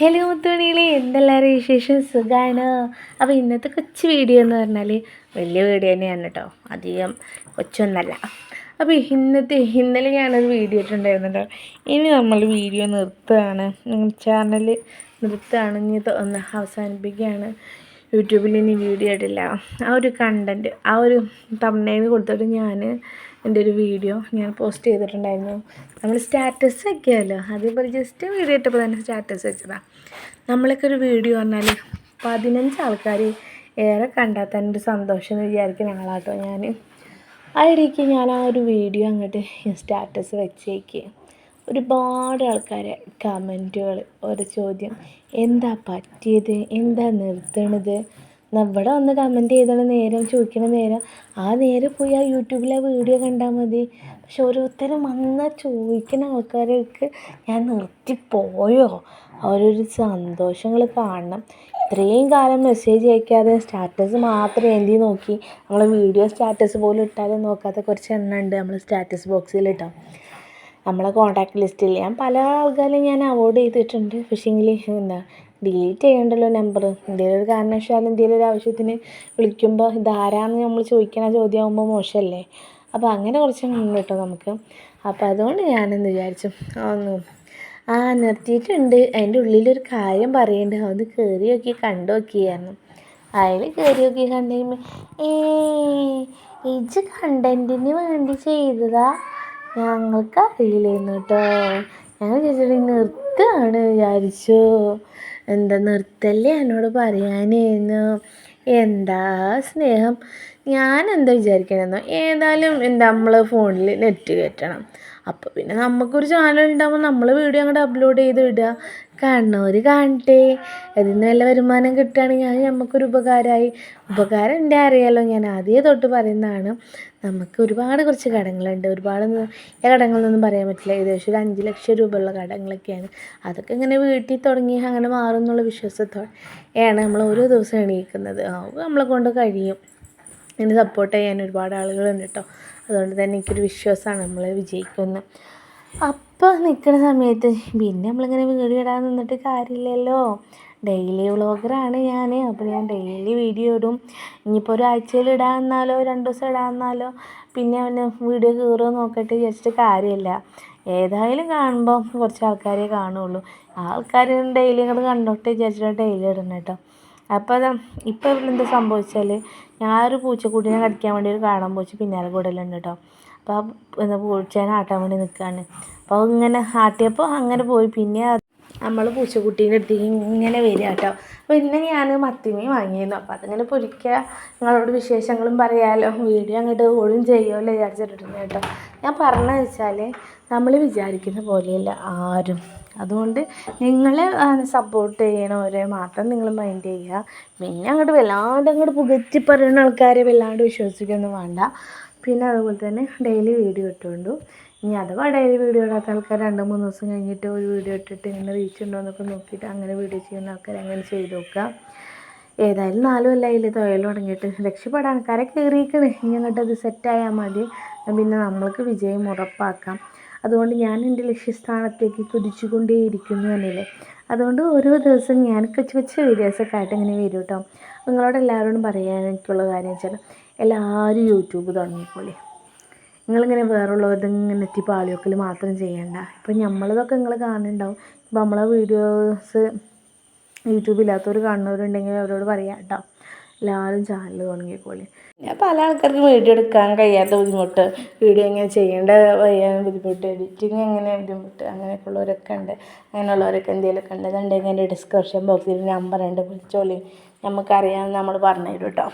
Hello മുത്തുമണികളെ. എന്തെല്ലാവരും വിശേഷം? സുഖമാണ് അപ്പോൾ ഇന്നത്തെ കൊച്ചു വീഡിയോ എന്ന് പറഞ്ഞാൽ വലിയ വീഡിയോ തന്നെയാണ് കേട്ടോ. അധികം കൊച്ചൊന്നല്ല. അപ്പോൾ ഇന്നത്തെ ഇന്നലെ ഞാനൊരു വീഡിയോ ഇട്ടുണ്ടായിരുന്നുണ്ടോ ഇനി നമ്മൾ വീഡിയോ നിർത്തുകയാണ്. ചാനൽ നിർത്തുകയാണ്. ഇനി ഒന്ന് അവസാനിപ്പിക്കുകയാണ്. യൂട്യൂബിൽ ഇനി വീഡിയോ ഇടില്ല. ആ ഒരു കണ്ടന്റ് ആ ഒരു തമിഴ്നാട് കൊടുത്തിട്ട് ഞാൻ എന്റെ ഒരു വീഡിയോ ഞാൻ പോസ്റ്റ് ചെയ്തിട്ടുണ്ടായിരുന്നു. നമ്മൾ സ്റ്റാറ്റസ് വെക്കാമല്ലോ അതേപോലെ ജസ്റ്റ് വീഡിയോ ഇട്ടപ്പോൾ തന്നെ സ്റ്റാറ്റസ് വെച്ചതാണ് നമ്മളൊക്കെ ഒരു വീഡിയോ പറഞ്ഞാൽ പതിനഞ്ച് ആൾക്കാർ ഏറെ കണ്ടാൽ തന്നെ ഒരു സന്തോഷം എന്ന് വിചാരിക്കുന്ന ആളാട്ടോ ഞാൻ അതിലേക്ക് ഞാൻ ആ ഒരു വീഡിയോ അങ്ങോട്ട് സ്റ്റാറ്റസ് വെച്ചേക്ക്. ഒരുപാട് ആൾക്കാരെ കമന്റുകൾ ഒരു ചോദ്യം. എന്താ പറ്റിയത്? എന്താ നിർത്തണത്? ഇവിടെ വന്ന് കമന്റ് ചെയ്തണ നേരം ചോദിക്കണ നേരം. ആ നേരെ പോയി ആ യൂട്യൂബിലെ വീഡിയോ കണ്ടാൽ മതി. പക്ഷെ ഓരോരുത്തരും വന്ന ചോദിക്കുന്ന ആൾക്കാരൊക്കെ ഞാൻ നിർത്തിപ്പോയോ അവരൊരു സന്തോഷങ്ങൾ കാണണം. ഇത്രയും കാലം മെസ്സേജ് അയക്കാതെ സ്റ്റാറ്റസ് മാത്രം എന്തി നോക്കി. നമ്മൾ വീഡിയോ സ്റ്റാറ്റസ് പോലും ഇട്ടാതെ നോക്കാത്ത കുറച്ച് എണ്ണം ഉണ്ട് നമ്മൾ സ്റ്റാറ്റസ് ബോക്സിൽ ഇട്ടോ നമ്മളെ കോൺടാക്ട് ലിസ്റ്റിൽ ഞാൻ പല ആൾക്കാരെയും ഞാൻ അവോയ്ഡ് ചെയ്തിട്ടുണ്ട്. പക്ഷേങ്കിൽ എന്താ ഡിലീറ്റ് ചെയ്യണ്ടല്ലോ നമ്പർ എന്തെങ്കിലും ഒരു കാരണവശാലും എന്തെങ്കിലും ഒരു ആവശ്യത്തിന് വിളിക്കുമ്പോൾ ഇതാരാന്ന് നമ്മൾ ചോദിക്കണ ചോദ്യമാകുമ്പോൾ മോശമല്ലേ അപ്പോൾ അങ്ങനെ കുറച്ച് കേട്ടോ നമുക്ക്. അപ്പോൾ അതുകൊണ്ട് ഞാനെന്ന് വിചാരിച്ചു? ഒന്ന് ആ നിർത്തിയിട്ടുണ്ട്. അതിന്റെ ഉള്ളിലൊരു കാര്യം പറയുന്നുണ്ട് അതൊന്ന് കയറി നോക്കി കണ്ടു നോക്കിയായിരുന്നു അതിൽ കയറി നോക്കി കണ്ടു കഴിയുമ്പോൾ ഏ ഇജ് കണ്ടന്റിന് വേണ്ടി ചെയ്തതാ? ഞങ്ങൾക്ക് അറിയില്ലായിരുന്നു കേട്ടോ ഞങ്ങൾ ചേച്ചി നിർത്തുകയാണ് വിചാരിച്ചു. എന്താ നിർത്തല്ലേ എന്നോട് പറയാനായിരുന്നു എന്താ സ്നേഹം? ഞാൻ എന്താ വിചാരിക്കണമെന്നോ ഏതായാലും എന്താ നമ്മൾ ഫോണിൽ നെറ്റ് കയറ്റണം അപ്പോൾ പിന്നെ നമുക്കൊരു ചാനൽ ഉണ്ടാകുമ്പോൾ നമ്മൾ വീഡിയോ അങ്ങോട്ട് അപ്ലോഡ് ചെയ്ത് ഇടുക കാണുന്നവർ കാണട്ടെ. അതിൽ നിന്ന് വല്ല വരുമാനം കിട്ടുകയാണെങ്കിൽ അത് നമുക്കൊരു ഉപകാരമായി. ഉപകാരം എന്റെ അറിയാലോ ഞാൻ ആദ്യമേ തൊട്ട് പറയുന്നതാണ് നമുക്ക് ഒരുപാട് കുറച്ച് കടങ്ങളുണ്ട്. ഒരുപാട് കടങ്ങളൊന്നും പറയാൻ പറ്റില്ല. ഏകദേശം ഒരു അഞ്ച് ലക്ഷം രൂപയുള്ള കടങ്ങളൊക്കെയാണ്. അതൊക്കെ ഇങ്ങനെ വീട്ടിൽ തുടങ്ങി അങ്ങനെ മാറും എന്നുള്ള വിശ്വാസത്തോടെയാണ് നമ്മൾ ഓരോ ദിവസം എണീക്കുന്നത്. നമ്മളെ കൊണ്ട് കഴിയും. എന്നെ സപ്പോർട്ട് ചെയ്യാൻ ഒരുപാട് ആളുകളുണ്ട് കേട്ടോ. അതുകൊണ്ട് തന്നെ എനിക്കൊരു വിശ്വാസമാണ് നമ്മൾ വിജയിക്കുമെന്ന്. അപ്പോൾ നിൽക്കുന്ന സമയത്ത് പിന്നെ നമ്മളിങ്ങനെ വീഡിയോ ഇടാൻ നിന്നിട്ട് കാര്യമില്ലല്ലോ. ഡെയിലി വ്ളോഗറാണ് ഞാൻ അപ്പോൾ ഞാൻ ഡെയിലി വീഡിയോ ഇടും. ഇനിയിപ്പോൾ ഒരാഴ്ചയിൽ ഇടാമെന്നാലോ രണ്ട് ദിവസം ഇടാമെന്നാലോ പിന്നെ അവന് വീഡിയോ കയറുമോ നോക്കട്ടെ വിചാരിച്ചിട്ട് കാര്യമില്ല. ഏതായാലും കാണുമ്പോൾ കുറച്ച് ആൾക്കാരെ കാണുള്ളൂ. ആൾക്കാർ ഡെയിലി ഇങ്ങോട്ട് കണ്ടോട്ടെ വിചാരിച്ചിട്ട് ഡെയിലി ഇടണം കേട്ടോ അപ്പോൾ അതാ ഇപ്പോൾ ഇവിടെ എന്താ സംഭവിച്ചാൽ ഞാൻ ഒരു പൂച്ചക്കുട്ടീനെ കടിക്കാൻ വേണ്ടി ഒരു കാണാൻ പോച്ച് പിന്നാലെ കൂടലുണ്ട് കേട്ടോ അപ്പോൾ ആ എന്താ പൂച്ചേനെ ആട്ടാൻ വേണ്ടി നിൽക്കുകയാണ് അപ്പോൾ ഇങ്ങനെ ആട്ടിയപ്പോൾ അങ്ങനെ പോയി. പിന്നെ നമ്മൾ പൂച്ചക്കുട്ടീന്റെ അടുത്തേക്ക് ഇങ്ങനെ വരിക കേട്ടോ. അപ്പോൾ ഇന്ന് ഞാൻ മത്തിമീൻ വാങ്ങിയിരുന്നു. അപ്പോൾ അതിങ്ങനെ പൊരിക്കുക. നിങ്ങളോട് വിശേഷങ്ങളും പറയാമല്ലോ വീഡിയോ അങ്ങോട്ട് ഓടും ചെയ്യുമല്ലോ വിചാരിച്ചിട്ടുണ്ട് കേട്ടോ. ഞാൻ പറഞ്ഞതെന്ന് വെച്ചാൽ നമ്മൾ വിചാരിക്കുന്ന പോലെയല്ല ആരും. അതുകൊണ്ട് നിങ്ങൾ സപ്പോർട്ട് ചെയ്യണവരെ മാത്രം നിങ്ങൾ മൈൻഡ് ചെയ്യുക. പിന്നെ അങ്ങോട്ട് വല്ലാണ്ട് അങ്ങോട്ട് പുകറ്റി പറയുന്ന ആൾക്കാരെ വല്ലാണ്ട് വിശ്വസിക്കൊന്നും വേണ്ട. പിന്നെ അതുപോലെ തന്നെ ഡെയിലി വീഡിയോ ഇട്ടുകൊണ്ടു ഇനി അഥവാ ഡെയിലി വീഡിയോ ഇടാത്ത ആൾക്കാർ രണ്ട് മൂന്ന് ദിവസം കഴിഞ്ഞിട്ട് ഒരു വീഡിയോ ഇട്ടിട്ട് ഇങ്ങനെ റീച്ച് ഉണ്ടോ എന്നൊക്കെ നോക്കിയിട്ട് അങ്ങനെ വീഡിയോ ചെയ്യുന്ന ആൾക്കാർ അങ്ങനെ ചെയ്ത് നോക്കുക ഏതായാലും നാലും അല്ല അതിൽ തൊഴിൽ തുടങ്ങിയിട്ട്. രക്ഷപ്പെടാൻ ആൾക്കാരെ കയറിയിരിക്കണേ ഇനി അങ്ങോട്ട് അത് സെറ്റായാൽ മതി. പിന്നെ നമ്മൾക്ക് വിജയം ഉറപ്പാക്കാം. അതുകൊണ്ട് ഞാൻ എന്റെ ലക്ഷ്യസ്ഥാനത്തേക്ക് കുതിച്ചുകൊണ്ടേയിരിക്കുന്നു എന്നില്ലേ. അതുകൊണ്ട് ഓരോ ദിവസം ഞാൻ കൊച്ചു കൊച്ചു വീഡിയോസൊക്കെ ആയിട്ട് ഇങ്ങനെ വരും കേട്ടോ നിങ്ങളോട് എല്ലാവരോടും പറയാൻ എനിക്കുള്ള കാര്യം വെച്ചാൽ എല്ലാവരും യൂട്യൂബ് തുടങ്ങിക്കോളി. നിങ്ങളിങ്ങനെ വേറുള്ളവരുടെ ഇങ്ങനെ എത്തി പാളിയൊക്കൽ മാത്രം ചെയ്യണ്ട. ഇപ്പം നമ്മളതൊക്കെ നിങ്ങൾ കാണുന്നുണ്ടാവും. ഇപ്പം നമ്മളെ വീഡിയോസ് യൂട്യൂബില്ലാത്തവർ കാണുന്നവരുണ്ടെങ്കിൽ അവരോട് പറയാം കേട്ടോ എല്ലാവരും ചാനൽ തുടങ്ങിക്കോളി. ഞാൻ പല ആൾക്കാർക്കും വീഡിയോ എടുക്കാൻ കഴിയാത്ത ബുദ്ധിമുട്ട്. വീഡിയോ എങ്ങനെ ചെയ്യേണ്ട വയ്യാൻ ബുദ്ധിമുട്ട് എഡിറ്റിങ് എങ്ങനെ ബുദ്ധിമുട്ട് അങ്ങനെയൊക്കെ ഉള്ളവരൊക്കെ ഉണ്ട്. അങ്ങനെയുള്ളവരൊക്കെ എന്തെങ്കിലുമൊക്കെ ഉണ്ടെന്നുണ്ടെങ്കിൽ എന്റെ ഡിസ്ക്രിപ്ഷൻ ബോക്സിൽ നമ്പർ ഉണ്ട് വിളിച്ചോളി. നമുക്കറിയാമെന്ന് നമ്മൾ പറഞ്ഞു തരും കേട്ടോ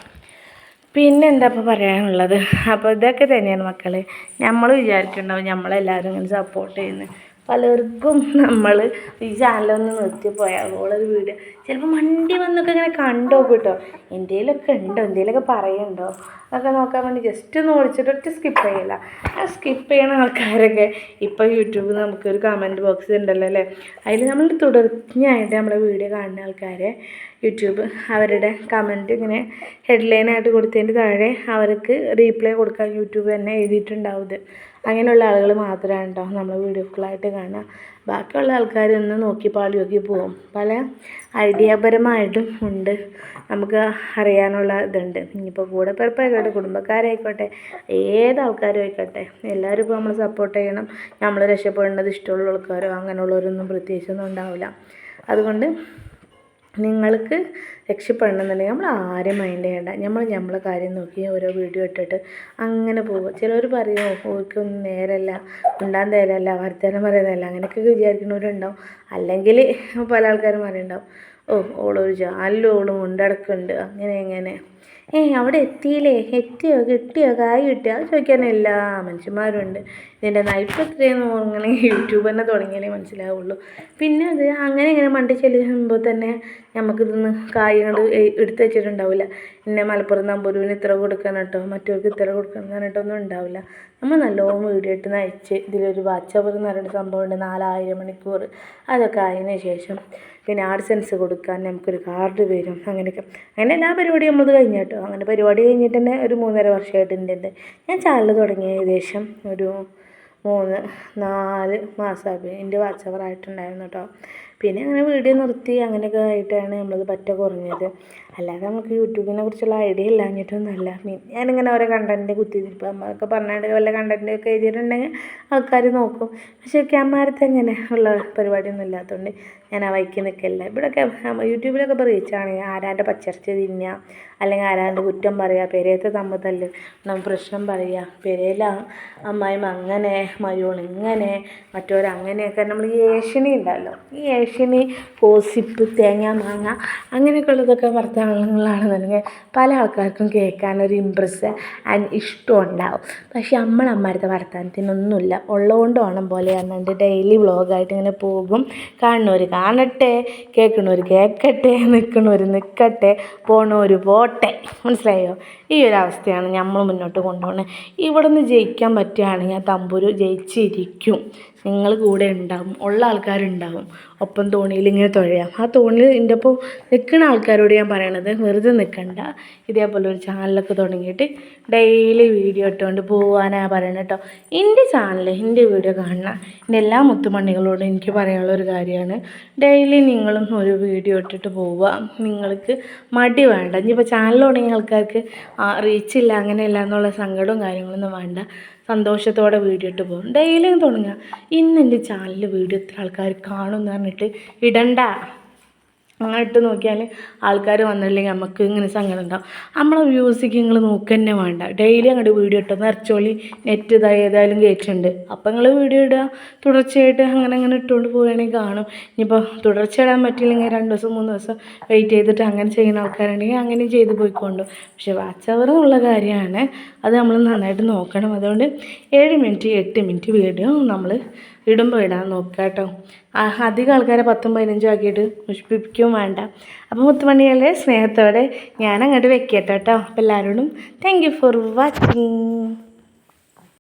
പിന്നെ എന്താ ഇപ്പോൾ പറയാനുള്ളത്? അപ്പോൾ ഇതൊക്കെ തന്നെയാണ് മക്കളെ. നമ്മൾ വിചാരിക്കുന്നുണ്ടാവും നമ്മളെല്ലാവരും ഇങ്ങനെ സപ്പോർട്ട് ചെയ്യുന്നത് പലർക്കും നമ്മൾ ഈ ചാനലൊന്ന് നിർത്തിപ്പോയാൽ ഓളൊരു വീഡിയോ ചിലപ്പോൾ മണ്ടി വന്നൊക്കെ ഇങ്ങനെ കണ്ടോ കേട്ടോ? എന്തെങ്കിലുമൊക്കെ ഉണ്ടോ? എന്തെങ്കിലുമൊക്കെ പറയുന്നുണ്ടോ അതൊക്കെ നോക്കാൻ വേണ്ടി ജസ്റ്റ് ഒന്ന് ഓടിച്ചിട്ട് ഒറ്റ സ്കിപ്പ് ചെയ്യില്ല. ആ സ്കിപ്പ് ചെയ്യണ ആൾക്കാരൊക്കെ ഇപ്പോൾ യൂട്യൂബിൽ നമുക്കൊരു കമന്റ് ബോക്സ് ഉണ്ടല്ലോ അല്ലേ? അതിൽ നമ്മൾ തുടർച്ചയായിട്ട് നമ്മുടെ വീഡിയോ കാണുന്ന ആൾക്കാരെ യൂട്യൂബ് അവരുടെ കമന്റ് ഇങ്ങനെ ഹെഡ്ലൈനായിട്ട് കൊടുത്തതിന്റെ താഴെ അവർക്ക് റീപ്ലൈ കൊടുക്കാൻ യൂട്യൂബ് തന്നെ എഴുതിയിട്ടുണ്ടാവും ഇത്. അങ്ങനെയുള്ള ആളുകൾ മാത്രമാണ് കേട്ടോ നമ്മൾ വീഡിയോ ഫുള്ളായിട്ട് കാണുക. ബാക്കിയുള്ള ആൾക്കാർ ഒന്ന് നോക്കി പാളി നോക്കി പോകും പല ഐഡിയാപരമായിട്ടും ഉണ്ട്. നമുക്ക് അറിയാനുള്ള ഇതുണ്ട്. ഇനിയിപ്പോൾ കൂടെ പിറപ്പായിക്കോട്ടെ കുടുംബക്കാരായിക്കോട്ടെ ഏത് ആൾക്കാരും ആയിക്കോട്ടെ എല്ലാവരും ഇപ്പോൾ നമ്മൾ സപ്പോർട്ട് ചെയ്യണം. നമ്മൾ രക്ഷപ്പെടേണ്ടത് ഇഷ്ടമുള്ള ആൾക്കാരോ അങ്ങനെയുള്ളവരൊന്നും പ്രത്യേകിച്ചൊന്നും ഉണ്ടാവില്ല. അതുകൊണ്ട് നിങ്ങൾക്ക് രക്ഷപ്പെടണമെന്നുണ്ടെങ്കിൽ നമ്മൾ ആരും മൈൻഡ് ചെയ്യണ്ട. നമ്മൾ നമ്മളെ കാര്യം നോക്കി ഓരോ വീഡിയോ ഇട്ടിട്ട് അങ്ങനെ പോകും. ചിലവർ പറയും ഓർക്കൊന്നും നേരമല്ല ഉണ്ടാകാൻ നേരമല്ല വർത്തമാനം പറയുന്നതല്ല അങ്ങനെയൊക്കെ വിചാരിക്കുന്നവരുണ്ടാവും. അല്ലെങ്കിൽ പല ആൾക്കാരും പറയുന്നുണ്ടാവും ഓ ഓളൊരു ജാലിലും ഓളും ഉണ്ടടക്കുന്നുണ്ട് അങ്ങനെ എങ്ങനെ ഏ അവിടെ എത്തിയില്ലേ? എത്തിയോ? കിട്ടിയോ? കായ് കിട്ടിയോ? അത് ചോദിക്കാൻ എല്ലാ മനുഷ്യന്മാരും ഉണ്ട് ഇതിന്റെ നൈപ്പ് എത്രയെന്ന് അങ്ങനെ യൂട്യൂബ് തന്നെ തുടങ്ങിയാലേ മനസ്സിലാവുള്ളൂ. പിന്നെ അത് അങ്ങനെ ഇങ്ങനെ മണ്ടി ചെല്ലുമ്പോൾ തന്നെ നമുക്കിതൊന്ന് കായ് കൊണ്ട് എടുത്ത് വെച്ചിട്ടുണ്ടാവില്ല. പിന്നെ മലപ്പുറം നമ്പൂരുവിന് ഇത്ര കൊടുക്കണം കേട്ടോ മറ്റവർക്ക് ഇത്ര കൊടുക്കണം എന്ന് ഒന്നും ഉണ്ടാവില്ല. നമ്മൾ നല്ലോണം വീഡിയോ ഇട്ട് നയിച്ച് ഇതിലൊരു വാച്ചവർ എന്ന് പറയുന്ന സംഭവമുണ്ട് നാലായിരം മണിക്കൂർ. അതൊക്കെ ആയതിനു ശേഷം പിന്നെ ആഡ്സെൻസ് കൊടുക്കാൻ നമുക്കൊരു കാർഡ് വരും അങ്ങനെയൊക്കെ. അങ്ങനെ എല്ലാ പരിപാടിയും നമ്മളത് കഴിഞ്ഞു കേട്ടോ. അങ്ങനെ പരിപാടി കഴിഞ്ഞിട്ട് തന്നെ ഒരു മൂന്നര വർഷമായിട്ട് ഉണ്ട് ഞാൻ ചാനൽ തുടങ്ങിയ ഏകദേശം ഒരു മൂന്ന് നാല് മാസമായി എന്റെ വാട്സപ്പറായിട്ടുണ്ടായിരുന്നു കേട്ടോ. പിന്നെ അങ്ങനെ വീഡിയോ നിർത്തി അങ്ങനെയൊക്കെ ആയിട്ടാണ് നമ്മളത് പറ്റ കുറഞ്ഞത്. അല്ലാതെ നമുക്ക് യൂട്യൂബിനെ കുറിച്ചുള്ള ഐഡിയ ഇല്ലാഞ്ഞിട്ടൊന്നുമല്ല ഞാനിങ്ങനെ ഓരോ കണ്ടന്റ് കുത്തിയിരിപ്പോൾ അമ്മയൊക്കെ പറഞ്ഞിട്ട് വല്ല കണ്ടന്റൊക്കെ എഴുതിയിട്ടുണ്ടെങ്കിൽ ആൾക്കാർ നോക്കും. പക്ഷേ ക്യാമറത്ത് അങ്ങനെ ഉള്ള പരിപാടിയൊന്നും ഇല്ലാത്തതുകൊണ്ട് ഞാൻ ആ വൈക്കി നിൽക്കില്ല ഇവിടെയൊക്കെ യൂട്യൂബിലൊക്കെ ഇപ്പോൾ റീച്ചാണെങ്കിൽ ആരാന്റെ പച്ചർച്ച തിന്നുക അല്ലെങ്കിൽ ആരാണ്ട് കുറ്റം പറയുക പെരയത്തെ തമ്മ തല്ല് പ്രശ്നം പറയുക പെരയില അമ്മായിമ്മ അങ്ങനെ മരുവൺ ഇങ്ങനെ മറ്റവരങ്ങനെയൊക്കെ നമ്മൾ ഈ ഏഷ്യണി ഉണ്ടല്ലോ. ഈ ഏഷ്യണി കോസിപ്പ് തേങ്ങ മാങ്ങ അങ്ങനെയൊക്കെ ഉള്ളതൊക്കെ വർത്തമാനങ്ങളാണെന്നുണ്ടെങ്കിൽ പല ആൾക്കാർക്കും കേൾക്കാൻ ഒരു ഇമ്പ്രസ് ആൻഡ് ഇഷ്ടം ഉണ്ടാവും. പക്ഷേ നമ്മൾ നമ്മളമ്മടുത്തെ വർത്തമാനത്തിനൊന്നുമില്ല ഉള്ളതുകൊണ്ട് ഓണം പോലെ പറഞ്ഞുകൊണ്ട് ഡെയിലി വ്ളോഗായിട്ട് ഇങ്ങനെ പോകും. കാണുന്നവർ കാണട്ടെ കേൾക്കണവർ കേൾക്കട്ടെ നിൽക്കണവർ നിൽക്കട്ടെ പോണവർ പോട്ടെ. മനസ്സിലായോ? ഈ ഒരു അവസ്ഥയാണ് നമ്മൾ മുന്നോട്ട് കൊണ്ടുപോകുന്നത് ഇവിടെ നിന്ന് ജയിക്കാൻ പറ്റുകയാണെങ്കിൽ തമ്പുരു ജയിച്ചിരിക്കും. നിങ്ങൾ കൂടെ ഉണ്ടാവും ഉള്ള ആൾക്കാരുണ്ടാവും. ഒപ്പം തോണിയിൽ ഇങ്ങനെ തുഴയാം. ആ തോണിയിൽ എന്റെ ഒപ്പം നിൽക്കുന്ന ആൾക്കാരോട് ഞാൻ പറയണത് വെറുതെ നിൽക്കണ്ട. ഇതേപോലെ ഒരു ചാനലൊക്കെ തുടങ്ങിയിട്ട് ഡെയിലി വീഡിയോ ഇട്ടുകൊണ്ട് പോകാനാണ് പറയണത് കേട്ടോ. എന്റെ ചാനൽ എന്റെ വീഡിയോ കാണണം എന്റെ എല്ലാ മുത്തുമണ്ണികളോടും എനിക്ക് പറയാനുള്ള ഒരു കാര്യമാണ്. ഡെയിലി നിങ്ങളും ഒരു വീഡിയോ ഇട്ടിട്ട് പോവുക. നിങ്ങൾക്ക് മടി വേണ്ട. ഇനിയിപ്പോൾ ചാനൽ തുടങ്ങിയ ആൾക്കാർക്ക് റീച്ചില്ല അങ്ങനെയല്ല എന്നുള്ള സങ്കടവും കാര്യങ്ങളൊന്നും വേണ്ട. സന്തോഷത്തോടെ വീഡിയോ ഇട്ട് പോകും ഡെയിലി തുടങ്ങുക. ഇന്ന് എന്റെ ചാനലിൽ വീഡിയോ എത്ര ആൾക്കാർ കാണുമെന്ന് പറഞ്ഞിട്ട് ഇടണ്ട. അങ്ങനെ ഇട്ട് നോക്കിയാൽ ആൾക്കാർ വന്നില്ലെങ്കിൽ നമുക്ക് ഇങ്ങനെ സങ്കടം ഉണ്ടാവും. നമ്മളെ മ്യൂസിക് നിങ്ങൾ നോക്കുക തന്നെ വേണ്ട. ഡെയിലി അങ്ങോട്ട് വീഡിയോ ഇട്ടോ നിറച്ചോളി നെറ്റ് ഇതാ ഏതായാലും കയറ്റുണ്ട് അപ്പം നിങ്ങൾ വീഡിയോ ഇടുക തുടർച്ചയായിട്ട് അങ്ങനെ അങ്ങനെ ഇട്ടുകൊണ്ട് പോവുകയാണെങ്കിൽ കാണും. ഇനിയിപ്പോൾ തുടർച്ച ഇടാൻ പറ്റില്ലെങ്കിൽ രണ്ട് ദിവസം മൂന്ന് ദിവസം വെയിറ്റ് ചെയ്തിട്ട് അങ്ങനെ ചെയ്യുന്ന ആൾക്കാരുണ്ടെങ്കിൽ അങ്ങനെ ചെയ്ത് പോയിക്കൊണ്ടു. പക്ഷേ വാച്ച് അവർ ഉള്ള കാര്യമാണ്. അത് നമ്മൾ നന്നായിട്ട് നോക്കണം. അതുകൊണ്ട് ഏഴ് മിനിറ്റ് എട്ട് മിനിറ്റ് വീഡിയോ നമ്മൾ ഇടുമ്പോൾ ഇടാൻ നോക്കുക കേട്ടോ. അധികം ആൾക്കാരെ പത്തും പതിനഞ്ചും ആക്കിയിട്ട് മുഷിപ്പിക്കുകയും വേണ്ട. അപ്പോൾ മുത്തുമണികളെ സ്നേഹത്തോടെ ഞാൻ അങ്ങോട്ട് വെക്കട്ടെ കേട്ടോ. അപ്പോൾ എല്ലാവരോടും താങ്ക് യു ഫോർ വാച്ചിങ്